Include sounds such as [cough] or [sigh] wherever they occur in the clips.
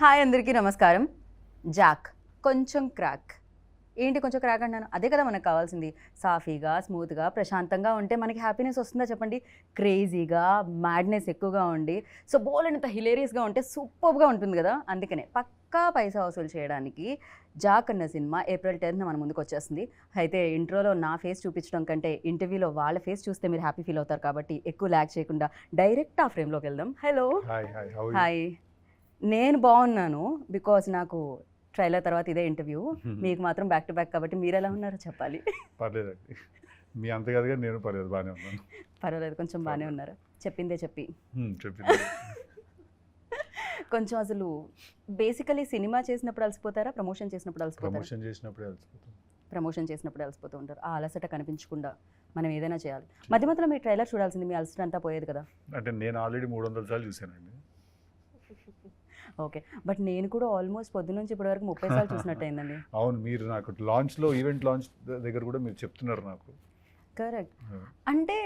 Hi అందరికీ నమస్కారం. Jack కొంచెం క్రాక్. ఏంటి కొంచెం క్రాక్ అన్నాను అదే కదా మనకు కావాల్సింది. సాఫీగా స్మూత్గా ప్రశాంతంగా ఉంటే మనకి హ్యాపీనెస్ వస్తుందా చెప్పండి? క్రేజీగా మ్యాడ్నెస్ ఎక్కువగా ఉండి సో బోల్ అంత హిలేరియస్గా ఉంటే సూపర్గా ఉంటుంది కదా? అందుకనే పక్కా పైసా వసూలు చేయడానికి జాక్ అన్న సినిమా ఏప్రిల్ టెన్త్ మన ముందుకు వచ్చేస్తుంది. అయితే ఇంట్రోలో నా ఫేస్ చూపించడం కంటే ఇంటర్వ్యూలో వాళ్ళ ఫేస్ చూస్తే మీరు హ్యాపీ ఫీల్ అవుతారు కాబట్టి ఎక్కువ ల్యాక్ చేయకుండా డైరెక్ట్ ఆ ఫ్రేమ్లోకి వెళ్దాం. హలో. హాయ్. నేను బాగున్నాను బికాజ్ నాకు ట్రైలర్ తర్వాత ఇదే ఇంటర్వ్యూ. మీకు మాత్రం బ్యాక్ టు బ్యాక్ కాబట్టి మీరు ఎలా ఉన్నారో చెప్పాలి. పర్లేదండి. మీ అంత కదగా నేను పర్లేదు బాగానే ఉన్నాను. పర్వాలేదు కొంచెం బాగానే ఉన్నారు. చెప్పిందే చెప్పి. చెప్పింది [laughs] కొంచెం అసలు బేసికలీ సినిమా చేసినప్పుడు అలసిపోతారా ప్రమోషన్ చేసినప్పుడు అలసిపోతారా? ప్రమోషన్ చేసినప్పుడే అలసిపోతాం. ప్రమోషన్ చేసినప్పుడు అలసిపోతూ ఉంటారు. ఆ అలసట కనిపించకుండా మనం ఏదైనా చేయాలి. మధ్య మధ్యలో మీ ట్రైలర్ చూడాల్సింది మీ అలసట అంతా పోయేది కదా? అంటే నేను ఆల్రెడీ మూడు వందల సార్లు చూశానండి. ఓకే. బట్ నేను కూడా ఆల్మోస్ట్ పొద్దు నుంచి ఇప్పటి వరకు ముప్పై సార్లు చూసినట్టు అయిందండి. [laughs] అవును మీరు నాకు లాంచ్లో ఈవెంట్ లాంచ్ దగ్గర కూడా మీరు చెప్తున్నారు నాకు. కరెక్ట్. అంటే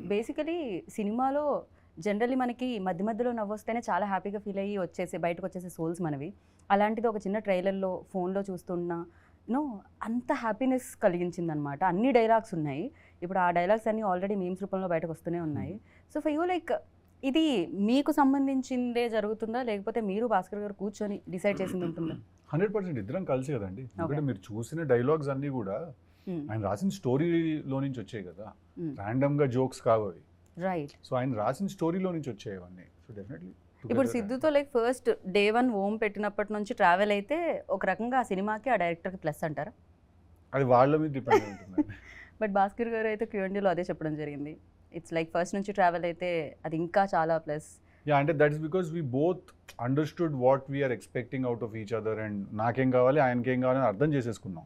బేసికలీ సినిమాలో జనరల్లీ మనకి మధ్య మధ్యలో నవ్వొస్తేనే చాలా హ్యాపీగా ఫీల్ అయ్యి వచ్చేసి బయటకు వచ్చేసే సోల్స్ మనవి. అలాంటిది ఒక చిన్న ట్రైలర్లో ఫోన్లో చూస్తున్నా నో అంత హ్యాపీనెస్ కలిగించింది అనమాట అన్ని డైలాగ్స్ ఉన్నాయి. ఇప్పుడు ఆ డైలాగ్స్ అన్నీ ఆల్రెడీ మీమ్స్ రూపంలో బయటకు వస్తూనే ఉన్నాయి. సో ఫర్ యూ లైక్ ఇది మీకు సంబంధించిందే జరుగుతుందా? లేకపోతే మీరు భాస్కర్ గారు కూర్చొని డిసైడ్ చేసింది ఉంటుందా? హండ్రెడ్ పర్సెంట్ ఇద్దరం కలిసి కదండి. ఎందుకంటే మీరు చూసిన డైలాగ్స్ అన్నీ కూడా ఆయన రాసిన స్టోరీలో నుంచి వచ్చాయి కదా. ర్యాండమ్గా జోక్స్ కావు అవి. రైట్ సో ఆయన రాసిన స్టోరీలో నుంచి వచ్చాయి అవన్నీ. సో డెఫినెట్లీ ఇప్పుడు సిద్ధుతో లైక్ ఫస్ట్ డే వన్ ఓమ్ పెట్టినప్పటి నుంచి ట్రావెల్ అయితే ఒక రకంగా ఆ సినిమాకి ఆ డైరెక్టర్కి ప్లస్ అంటారా? అది వాళ్ళ మీద డిపెండ్ ఉంటుంది [laughs] బట్ భాస్కర్ గారు అయితే క్యూఎండీలో అదే చెప్పడం జరిగింది. ఇట్స్ లైక్ ఫస్ట్ నుంచి ట్రావెల్ అయితే అది ఇంకా చాలా ప్లస్ యా అంటే that is because we both understood what we are expecting out of each other and నాకేం కావాలి ఆయనకేం కావాలి అని అర్థం చేసేసుకున్నాం.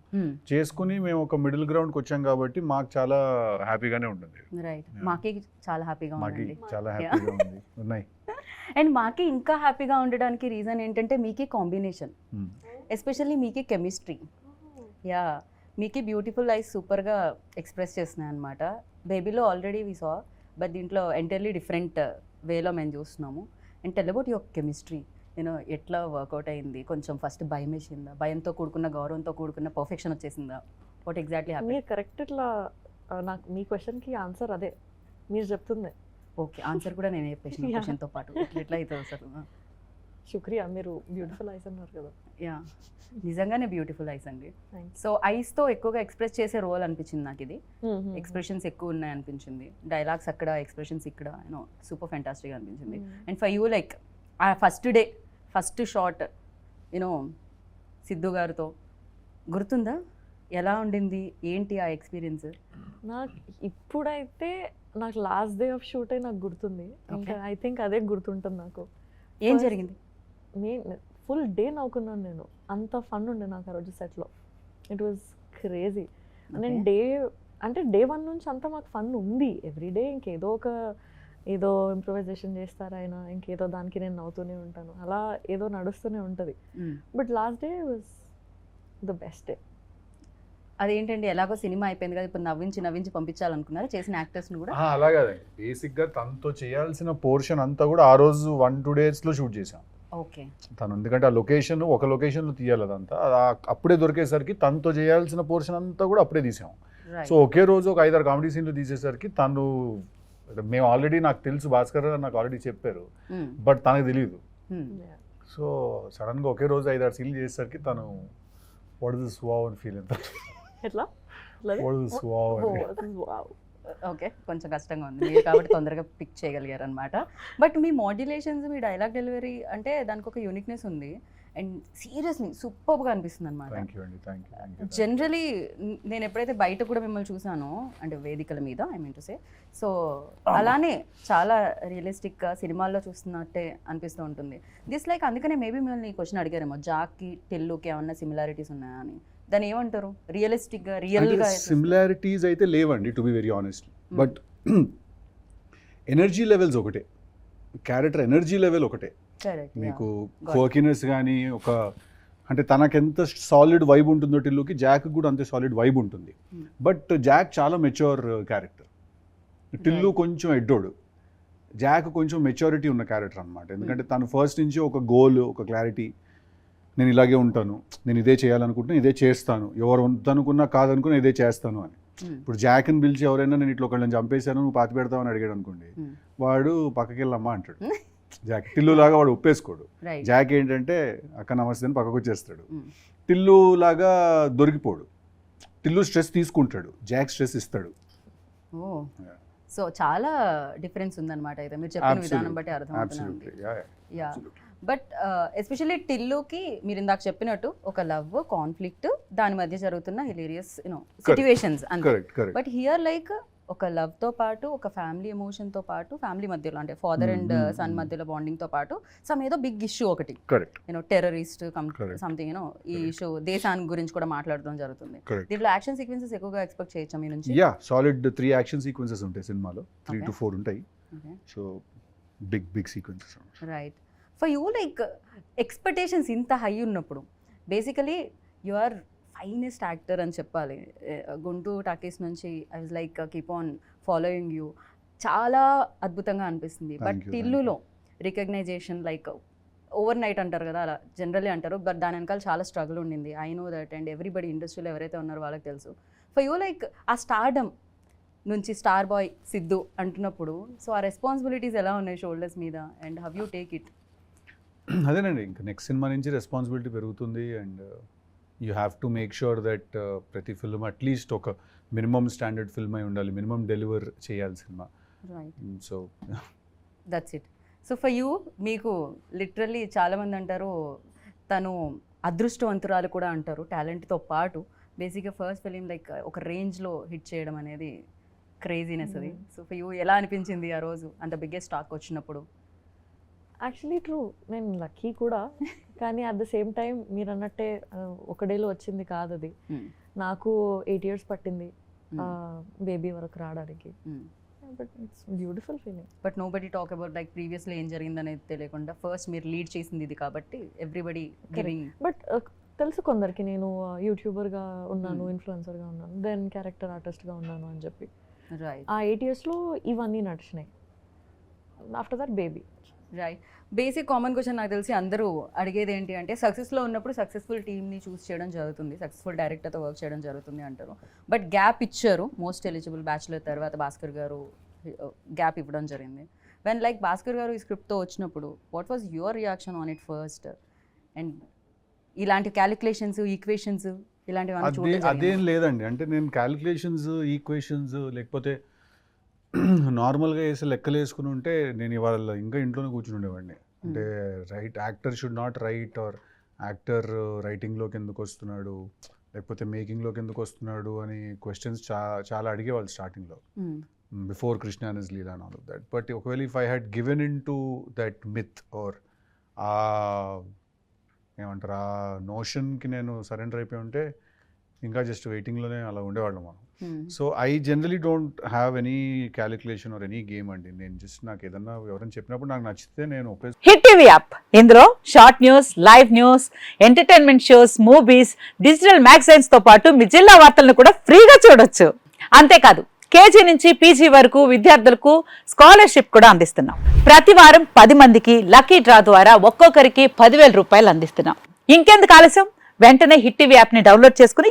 చేసుకుని మేము ఒక మిడిల్ గ్రౌండ్కి వచ్చాం కాబట్టి మాకు చాలా హ్యాపీగానే ఉంటుంది. రైట్. మాకి చాలా హ్యాపీగా మాకి చాలా హ్యాపీగా ఉంది. ఉన్నాయి. [laughs] అండ్ మాకి ఇంకా హ్యాపీగా ఉండడానికి రీజన్ ఏంటంటే మీకి కాంబినేషన్ Hmm. ఎస్పెషల్లీ మీకి కెమిస్ట్రీ యా మీకి బ్యూటిఫుల్ ఐస్ సూపర్గా ఎక్స్ప్రెస్ చేస్తున్నాయి అనమాట బేబీలో ఆల్రెడీ వి సా బట్ దీంట్లో ఎంటైర్లీ డిఫరెంట్ వేలో మేము చూస్తున్నాము. And tell about your chemistry నేను ఎట్లా వర్కౌట్ అయింది? కొంచెం ఫస్ట్ భయం వేసిందా? భయంతో కూడుకున్న గౌరవంతో కూడుకున్న పర్ఫెక్షన్ వచ్చేసిందా? వాట్ ఎగ్జాక్ట్లీ మీరు కరెక్ట్ ఇట్లా నాకు మీ క్వశ్చన్కి ఆన్సర్ అదే. మీరు చెప్తుంది. ఓకే ఆన్సర్ కూడా నేను చెప్పేసిన [laughs] Yeah. క్వశ్చన్తో పాటు. ఇట్లా ఎట్లా అవుతుంది అసలు శుక్రియా మీరు బ్యూటిఫుల్ ఐస్ అన్నారు కదా. యా నిజంగానే బ్యూటిఫుల్ ఐస్ అండి. సో ఐస్తో ఎక్కువగా ఎక్స్ప్రెస్ చేసే రోల్ అనిపించింది నాకు ఇది. ఎక్స్ప్రెషన్స్ ఎక్కువ ఉన్నాయి అనిపించింది. డైలాగ్స్ అక్కడ ఎక్స్ప్రెషన్స్ ఇక్కడ యూనో సూపర్ ఫెంటాస్టిక్ అనిపించింది. అండ్ ఫర్ యూ లైక్ ఆ first day first shot you know Siddhu గారితో గుర్తుందా? ఎలా ఉండింది? ఏంటి ఆ ఎక్స్పీరియన్స్ నాకు ఇప్పుడైతే నాకు లాస్ట్ డే ఆఫ్ షూట్ నాకు గుర్తుంది. ఇంకా. ఐ థింక్ అదే గుర్తుంటుంది నాకు. ఏం జరిగింది? నేను ఫుల్ డే నవ్వుకున్నాను నేను. అంత ఫన్ ఉండే నాకు ఆ రోజు సెట్లో ఇట్ వాజ్ క్రేజీ నేను. డే అంటే డే వన్ నుంచి అంతా మాకు ఫన్ ఉంది. ఎవ్రీ డే ఇంకేదో ఒక ఏదో ఇంప్రూవైజేషన్ చేస్తారు ఆయన ఇంకేదో దానికి నేను నవ్వుతూనే ఉంటాను. అలా ఏదో నడుస్తూనే ఉంటుంది. But last day was the best day అదేంటండి? ఎలాగో సినిమా అయిపోయింది కదా ఇప్పుడు నవ్వించి నవ్వించి పంపించాలనుకున్నారా? చేసిన యాక్టర్స్ని కూడా? ఆ, అలా కాదండి బేసిక్గా తనతో చేయాల్సిన పోర్షన్ అంతా కూడా ఆ రోజు వన్ టూ డేస్లో షూట్ చేసాం ఓకే. తను ఎందుకంటే ఆ లొకేషన్ ఒక లొకేషన్లో తీయాలి అదంతా. అప్పుడే దొరికేసరికి తనతో చేయాల్సిన పోర్షన్ అంతా కూడా అప్పుడే తీసాం. సో ఒకే రోజు ఒక ఐదారు కామెడీ సీన్లు తీసేసరికి తను మేము ఆల్రెడీ నాకు తెలుసు భాస్కర్ గారు నాకు ఆల్రెడీ చెప్పారు బట్ తనకు తెలియదు సో సడన్గా ఒకే రోజు ఐదారు సీన్లు చేసేసరికి తను వాట్ ఇస్ వావ్ అని ఫీల్ ఎంత ఎట్లా? వాట్ ఇస్ వావ్ ఓకే కొంచెం కష్టంగా ఉంది. మీరు కాబట్టి తొందరగా పిక్ చేయగలిగారు అనమాట బట్ మీ మాడ్యులేషన్స్ మీ డైలాగ్ డెలివరీ అంటే దానికి ఒక యూనిక్నెస్ ఉంది. అండ్ సీరియస్లీ సూపర్గా అనిపిస్తుంది అనమాట జనరలీ నేను ఎప్పుడైతే బయట కూడా మిమ్మల్ని చూసానో అంటే వేదికల మీద I mean to say so అలానే చాలా రియలిస్టిక్గా సినిమాల్లో చూస్తున్నట్టే అనిపిస్తూ ఉంటుంది. దిస్ లైక్ అందుకనే మేబీ మిమ్మల్ని క్వశ్చన్ అడిగారేమో జాక్కి టెల్లుకి ఏమన్నా సిమిలారిటీస్ ఉన్నాయా అని. దాన్ని ఏమంటారు? రియలిస్టిక్గా రియల్గా సిమిలారిటీస్ అయితే లేవండి to be very honest but energy levels ఒకటే. క్యారెక్టర్ ఎనర్జీ లెవెల్ ఒకటే. మీకు. కోకినెస్ కానీ ఒక అంటే తనకెంత సాలిడ్ వైబ్ ఉంటుందో టిల్లుకి జాక్ కూడా అంతే సాలిడ్ వైబ్ ఉంటుంది. Hmm. బట్ జాక్ చాలా మెచ్యూర్ క్యారెక్టర్ టిల్లు. కొంచెం ఎడ్డోడు. జాక్ కొంచెం మెచ్యూరిటీ ఉన్న క్యారెక్టర్ అనమాట ఎందుకంటే తను ఫస్ట్ నుంచి ఒక గోల్ ఒక క్లారిటీ నేను ఇలాగే ఉంటాను నేను ఇదే చేయాలనుకుంటున్నా ఇదే చేస్తాను. ఎవరు వద్దనుకున్నా కాదనుకున్నా ఇదే చేస్తాను అని. Hmm. ఇప్పుడు జాక్ని పిలిచి ఎవరైనా నేను ఇట్లా ఒకళ్ళని చంపేశాను నువ్వు పాతి పెడతావని అడిగాడు అనుకోండి Hmm. వాడు పక్కకి వెళ్ళమ్మా అంటాడు. జాక్ టిల్లు లాగా వాడు ఒప్పేసుకోడు. జాక్ ఏంటంటే అక్క నమస్తే అని పక్కకు వచ్చేస్తాడు. Hmm. టిల్లు లాగా దొరికిపోడు. టిల్లు స్ట్రెస్ తీసుకుంటాడు. జాక్ స్ట్రెస్ ఇస్తాడు. సో చాలా డిఫరెన్స్ ఉందన్నమాట. అయితే మీరు చెప్పిన విధానం. బట్టి యా బట్ ఎస్పెషల్లీ టిల్లుకి మీరు ఇందాక చెప్పినట్టు ఒక లవ్ కాన్ఫ్లిక్ట్ దాని మధ్య జరుగుతున్న హిలేరియస్ యూనో సిచ్యువేషన్స్ అంతే. కరెక్ట్ బట్ హియర్ లైక్ ఒక love తో పాటు ఒక ఫ్యామిలీ తో పాటు ఫ్యామిలీ మధ్యలో అంటే father and Mm, mm, son. మధ్యలో బాండింగ్తో పాటు సమ్ ఏదో బిగ్ ఇష్యూ ఒకటి. You know terrorist. Something you know ఈ. ఇష్యూ దేశాన్ని గురించి కూడా మాట్లాడడం జరుగుతుంది. దీంట్లో యాక్షన్ సీక్వెన్సెస్ ఎక్కువగా ఎక్స్పెక్ట్ చేయొచ్చా మీ నుంచి? Yeah solid three action sequences ఉంటాయి సినిమాలో. Three two. ఫోర్ ఉంటాయి. So big big sequences right for you like expectations ఇంత హై ఉన్నప్పుడు basically you are finest actor అని చెప్పాలి. గుంటూరు టాకీస్ నుంచి I was like keep on following you చాలా అద్భుతంగా అనిపిస్తుంది. బట్ టిల్లులో రికగ్నైజేషన్ లైక్ ఓవర్ నైట్ అంటారు కదా అలా జనరల్లీ అంటారు. బట్ దాని వెనకాల చాలా స్ట్రగుల్ ఉండింది. I know that and everybody ఇండస్ట్రీలో ఎవరైతే ఉన్నారో వాళ్ళకి తెలుసు. ఫర్ యూ లైక్ ఆ స్టార్డమ్ నుంచి స్టార్ బాయ్ సిద్ధు అంటున్నప్పుడు సో ఆ రెస్పాన్సిబిలిటీస్ ఎలా ఉన్నాయి షోల్డర్స్ మీద? And how you take it అదేనండి ఇంకా నెక్స్ట్ సినిమా నుంచి రెస్పాన్సిబిలిటీ పెరుగుతుంది and you have to make sure that ప్రతి ఫిల్మ్ అట్లీస్ట్ ఒక మినిమం స్టాండర్డ్ ఫిల్మ్ అయి ఉండాలి మినిమం డెలివర్ చేయాలి cinema. Right so that's it so for you మీకు లిటరల్లీ చాలామంది అంటారు తను అదృష్టవంతురాలు కూడా అంటారు టాలెంట్తో పాటు. బేసిక్గా ఫస్ట్ ఫిలిం లైక్ ఒక రేంజ్లో హిట్ చేయడం అనేది క్రేజీనెస్ అది. సో ఫర్ యూ ఎలా అనిపించింది ఆ రోజు? అంత బిగ్గెస్ట్ స్టాక్ వచ్చినప్పుడు. యాక్చువల్లీ ట్రూ నేను లక్కీ కూడా. [laughs] కానీ అట్ ద సేమ్ టైం మీరు అన్నట్టే ఆ, ఒక డేలో వచ్చింది కాదు అది. Hmm. నాకు ఎయిట్ ఇయర్స్ పట్టింది Hmm. బేబీ వరకు రావడానికి. Hmm. But it's beautiful feeling but nobody talk about like ప్రీవియస్లో ఏం జరిగిందనేది తెలియకుండా ఫస్ట్ మీరు లీడ్ చేసింది ఇది కాబట్టి ఎవ్రీబడి బట్ uh, తెలుసు కొందరికి నేను యూట్యూబర్గా ఉన్నాను Hmm. ఇన్ఫ్లుయెన్సర్గా ఉన్నాను దెన్ క్యారెక్టర్ ఆర్టిస్ట్గా ఉన్నాను అని చెప్పి. ఆ ఎయిట్ ఇయర్స్లో ఇవన్నీ నడిచినాయి. After that baby right basic common question నాకు తెలిసి అందరూ అడిగేది ఏంటి అంటే సక్సెస్లో ఉన్నప్పుడు సక్సెస్ఫుల్ టీమ్ని చూస్ చేయడం జరుగుతుంది సక్సెస్ఫుల్ డైరెక్టర్తో వర్క్ చేయడం జరుగుతుంది అంటారు. బట్ గ్యాప్ ఇచ్చారు మోస్ట్ ఎలిజిబుల్ బ్యాచులర్ తర్వాత భాస్కర్ గారు గ్యాప్ ఇవ్వడం జరిగింది. వెన్ లైక్ భాస్కర్ గారు ఈ స్క్రిప్ట్తో వచ్చినప్పుడు what was your reaction on it first and ఇలాంటి క్యాలిక్యులేషన్స్ ఈక్వేషన్స్ ఇలాంటివన్నీ అదే? లేదండి. అంటే నేను క్యాలిక్యులేషన్స్ ఈక్వేషన్స్ లేకపోతే నార్మల్గా వేసి లెక్కలు వేసుకుని ఉంటే నేను ఇవాళ ఇంకా ఇంట్లోనే కూర్చుని ఉండేవాడిని. అంటే write actor should not write or actor రైటింగ్లోకి ఎందుకు వస్తున్నాడు? లేకపోతే మేకింగ్లోకి ఎందుకు వస్తున్నాడు? అని క్వశ్చన్స్ చా చాలా అడిగేవాళ్ళు స్టార్టింగ్లో. Before కృష్ణానిస్ Leela and all of that. But ఒకవేళ if I had given in to that myth or ఆ ఏమంటారు? ఆ నోషన్కి నేను సరెండర్ అయిపోయి ఉంటే ఇంకా జస్ట్ వెయిటింగ్లోనే అలా ఉండేవాళ్ళం మనం. So I generally don't have any calculation or any game అండి. నేను జస్ట్ నాకు ఏదన్నా ఎవరైనా చెప్పినప్పుడు నాకు నచ్చితే నేను హిట్ టీవీ యాప్. ఇందులో short news live news entertainment shows movies digital మ్యాగజైన్స్తో పాటు మీ జిల్లా వార్తలను కూడా ఫ్రీగా చూడొచ్చు. అంతేకాదు కేజీ నుంచి పీజీ వరకు విద్యార్థులకు స్కాలర్షిప్ కూడా అందిస్తున్నాం. ప్రతి వారం పది మందికి లక్కీ డ్రా ద్వారా ఒక్కొక్కరికి పదివేల రూపాయలు అందిస్తున్నాం. ఇంకెందుకు ఆలస్యం? వెంటనే హిట్ టీవీ యాప్ని డౌన్లోడ్ చేసుకుని